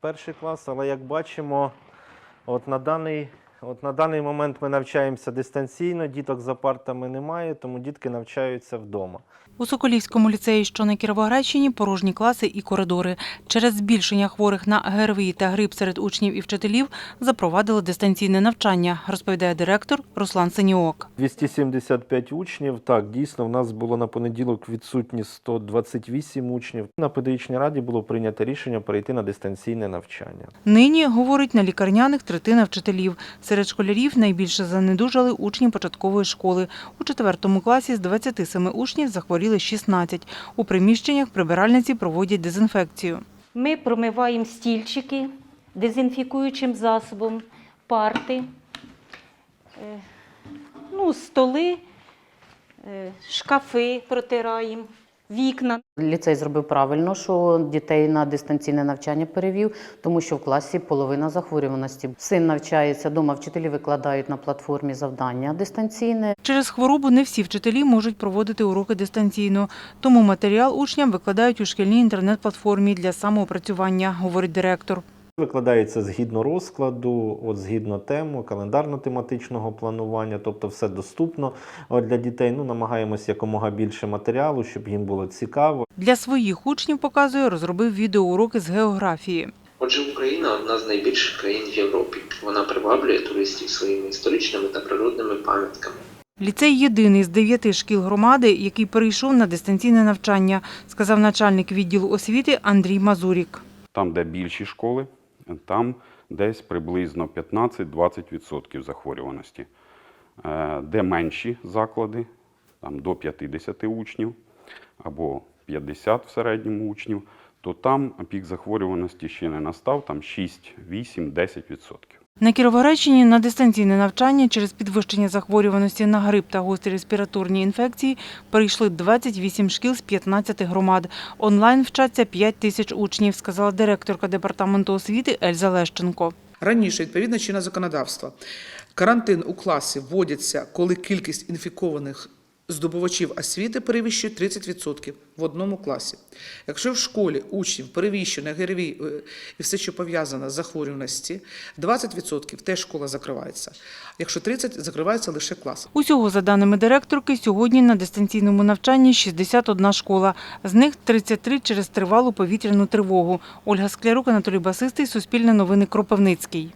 перший клас, але як бачимо, от на даний, от на даний момент ми навчаємося дистанційно, діток за партами немає, тому дітки навчаються вдома. У Соколівському ліцеї, що на Кіровоградщині, порожні класи і коридори. Через збільшення хворих на ГРВІ та грип серед учнів і вчителів запровадили дистанційне навчання, розповідає директор Руслан Сеніок. 275 учнів. Так, дійсно, в нас було на понеділок відсутні 128 учнів. На педагогічній раді було прийнято рішення перейти на дистанційне навчання. Нині, говорить, на лікарняних третина вчителів. Серед школярів найбільше занедужали учні початкової школи. У четвертому класі з 27 учнів захворіли 16. У приміщеннях прибиральниці проводять дезінфекцію. Ми промиваємо стільчики дезінфікуючим засобом, парти, е, ну, столи, е, шкафи протираємо, вікна. Ліцей зробив правильно, що дітей на дистанційне навчання перевів, тому що в класі половина захворюваності. Син навчається вдома, вчителі викладають на платформі завдання дистанційне. Через хворобу не всі вчителі можуть проводити уроки дистанційно, тому матеріал учням викладають у шкільній інтернет-платформі для самоопрацювання, говорить директор. Викладається згідно розкладу, от згідно тему, календарно-тематичного планування, тобто все доступно для дітей. Ну, намагаємося якомога більше матеріалу, щоб їм було цікаво. Для своїх учнів, показує, розробив відеоуроки з географії. Отже, Україна одна з найбільших країн в Європі. Вона приваблює туристів своїми історичними та природними пам'ятками. Ліцей єдиний з дев'яти шкіл громади, який перейшов на дистанційне навчання, сказав начальник відділу освіти Андрій Мазурік. Там, де більші школи, там десь приблизно 15-20% захворюваності. Е, Де менші заклади, там до 50 учнів або 50 в середньому учнів, то там пік захворюваності ще не настав, там 6, 8, 10%. На Кіровоградщині на дистанційне навчання через підвищення захворюваності на грип та гострі респіраторні інфекції перейшли 28 шкіл з 15 громад. Онлайн вчаться 5 тисяч учнів, сказала директорка департаменту освіти Ельза Лещенко. Раніше, відповідно чинне законодавство, карантин у класі вводиться, коли кількість інфікованих здобувачів освіти перевищує 30% в одному класі. Якщо в школі учнів перевищено ГРВІ е, і все, що пов'язано з захворюваності, 20% теж школа закривається. Якщо 30% закривається лише клас. Усього, за даними директорки, сьогодні на дистанційному навчанні 61 школа. З них 33 через тривалу повітряну тривогу. Ольга Склярук, Анатолій Басистий, Суспільне новини Кропивницький.